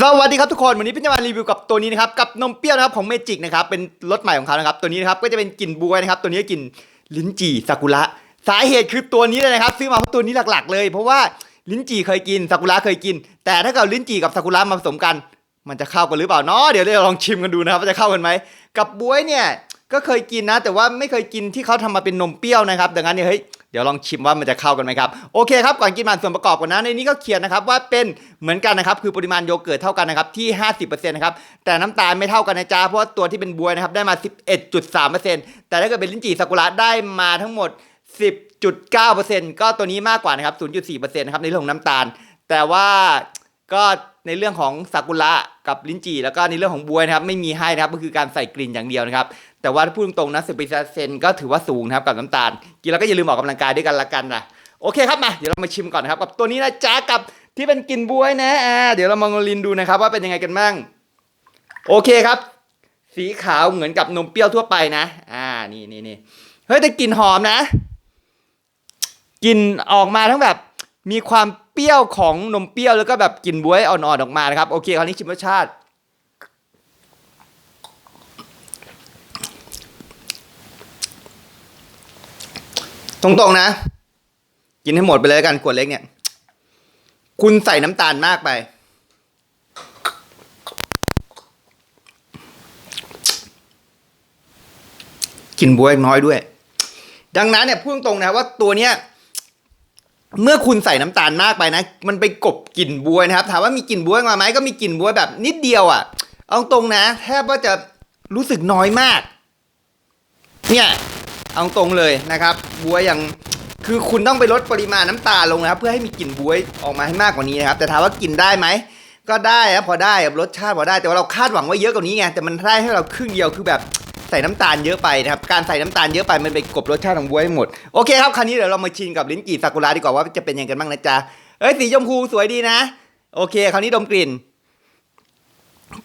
สวัสดีครับทุกคนวันนี้พี่จะมารีวิวกับตัวนี้นะครับกับนมเปรี้ยวนะครับของเมจิกนะครับเป็นรสใหม่ของเขานะครับตัวนี้นะครับก็จะเป็นกลิ่นบวยนะครับตัวนี้กลิ่นลิ้นจี่ซากุระสาเหตุคือตัวนี้เลยนะครับ ซื้อมาเพราะตัวนี้หลักๆ เลย เพราะว่าลิ้นจี่เคยกินซากุระเคยกิน แต่ถ้าเกิดลิ้นจี่กับซากุระมาผสมกัน มันจะเข้ากันหรือเปล่าเนาะเดี๋ยวเราลองชิมกันดูนะครับว่าจะเข้ากันไหมกับบวยเนี่ยก็เคยกินนะ แต่ว่าไม่เคยกินที่เขาทำมาเป็นนมเปรี้ยวนะครับดังนั้นเนี่ยเฮ้ย เดี๋ยวลองชิมว่ามันจะเข้ากันไหมครับ โอเคครับ ก่อนกินมาส่วนประกอบก่อนนะ ในนี้ก็เขียนนะครับว่าเป็นเหมือนกันนะครับ คือปริมาณโยเกิร์ตเท่ากันนะครับที่ 50%นะครับ แต่น้ำตาลไม่เท่ากันนะจ๊ะ เพราะว่าตัวที่เป็นบวยนะครับได้มา 11.3%แต่ถ้าเกิดเป็นลิ้นจี่ซากุระได้มาทั้งหมด 10.9%ก็ตัวนี้มากกว่านะครับ0.4%นะครับในเรื่องของน้ำตาล แต่ว่าก็ ในเรื่องของซากุระกับลิ้นจี่แล้วก็ในเรื่องของบวยนะครับไม่มีให้นะครับก็คือการใส่กลิ่นอย่างเดียวนะครับแต่ว่าถ้าพูดตรงๆนะสิบเปอร์เซ็นต์ก็ถือว่าสูงนะครับกับน้ำตาล กินแล้วก็อย่าลืมออกกำลังกายด้วยกันละกันนะโอเคครับมาเดี๋ยวเรามาชิมก่อนนะครับกับตัวนี้นะจ๊ะกับที่เป็นกลิ่นบวยนะอ่าเดี๋ยวเรามาลินดูนะครับว่าเป็นยังไงกันบ้างโอเคครับ สีขาวเหมือนกับนมเปรี้ยวทั่วไปนะ อ่านี่นี่นี่เฮ้ยแต่กลิ่นหอมนะกลิ่นออกมาทั้งแบบมีความ เปรี้ยวของนมเปรี้ยวแล้วก็แบบกลิ่นบวยอ่อนๆออกมานะครับ โอเคคราวนี้ชิมรสชาติ ตรงๆนะ กินให้หมดไปเลยกันขวดเล็กเนี่ย คุณใส่น้ำตาลมากไป กินบวยน้อยด้วย ดังนั้นเนี่ยพูดตรงนะว่าตัวเนี้ย เมื่อคุณใส่น้ำตาลมากไปนะ มันไปกบกลิ่นบวยนะครับ ถามว่ามีกลิ่นบวยมาไหมก็มีกลิ่นบวยแบบนิดเดียวอะ่ะ เอาตรงนะ แทบว่าจะรู้สึกน้อยมาก เนี่ยเอาตรงเลยนะครับบวยอย่างคือคุณต้องไปลดปริมาณน้ำตาลลงนะครับ เพื่อให้มีกลิ่นบวยออกมาให้มากกว่านี้นะครับ แต่ถามว่ากินได้ไหมก็ได้ครับพอได้ครับรสชาติพอได้แต่ว่าเราคาดหวังไว้เยอะกว่านี้ไงแต่มันได้ให้เราครึ่งเดียวคือแบบ ใส่น้ำตาลเยอะไปนะครับ การใส่น้ำตาลเยอะไปมันไปกลบรสชาติของบวยให้หมด โอเคครับ คราวนี้เดี๋ยวเรามาชิมกับลิ้นจี่ซากุระดีกว่าว่าจะเป็นยังไงกันบ้างนะจ๊ะ เอ้ยสีชมพูสวยดีนะ โอเค คราวนี้ดมกลิ่น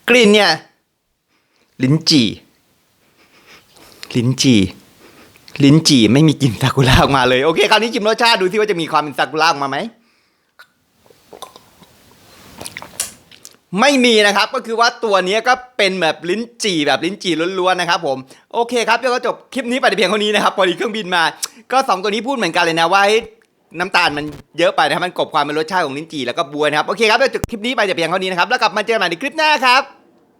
กลิ่นเนี่ย ลิ้นจี่ ลิ้นจี่ ลิ้นจี่ไม่มีกลิ่นซากุระออกมาเลย โอเค คราวนี้ชิมรสชาติดูที่ว่าจะมีความเป็นซากุระออกมาไหม ไม่มีนะครับก็คือว่าตัวนี้ก็เป็นแบบลิ้นจี่แบบลิ้นจี่ล้วนๆนะครับผมโอเคครับเดี๋ยวก็จบคลิปนี้ไปแต่เพียงเท่านี้นะครับพอดีเครื่องบินมา ก็สองตัวนี้พูดเหมือนกันเลยนะว่าน้ำตาลมันเยอะไปนะครับมันกลบความเป็นรสชาติของลิ้นจี่แล้วก็บัวนะครับโอเคครับเดี๋ยวจบคลิปนี้ไปแต่เพียงเท่านี้นะครับแล้วกลับมาเจอกันใหม่ในคลิปหน้าครับ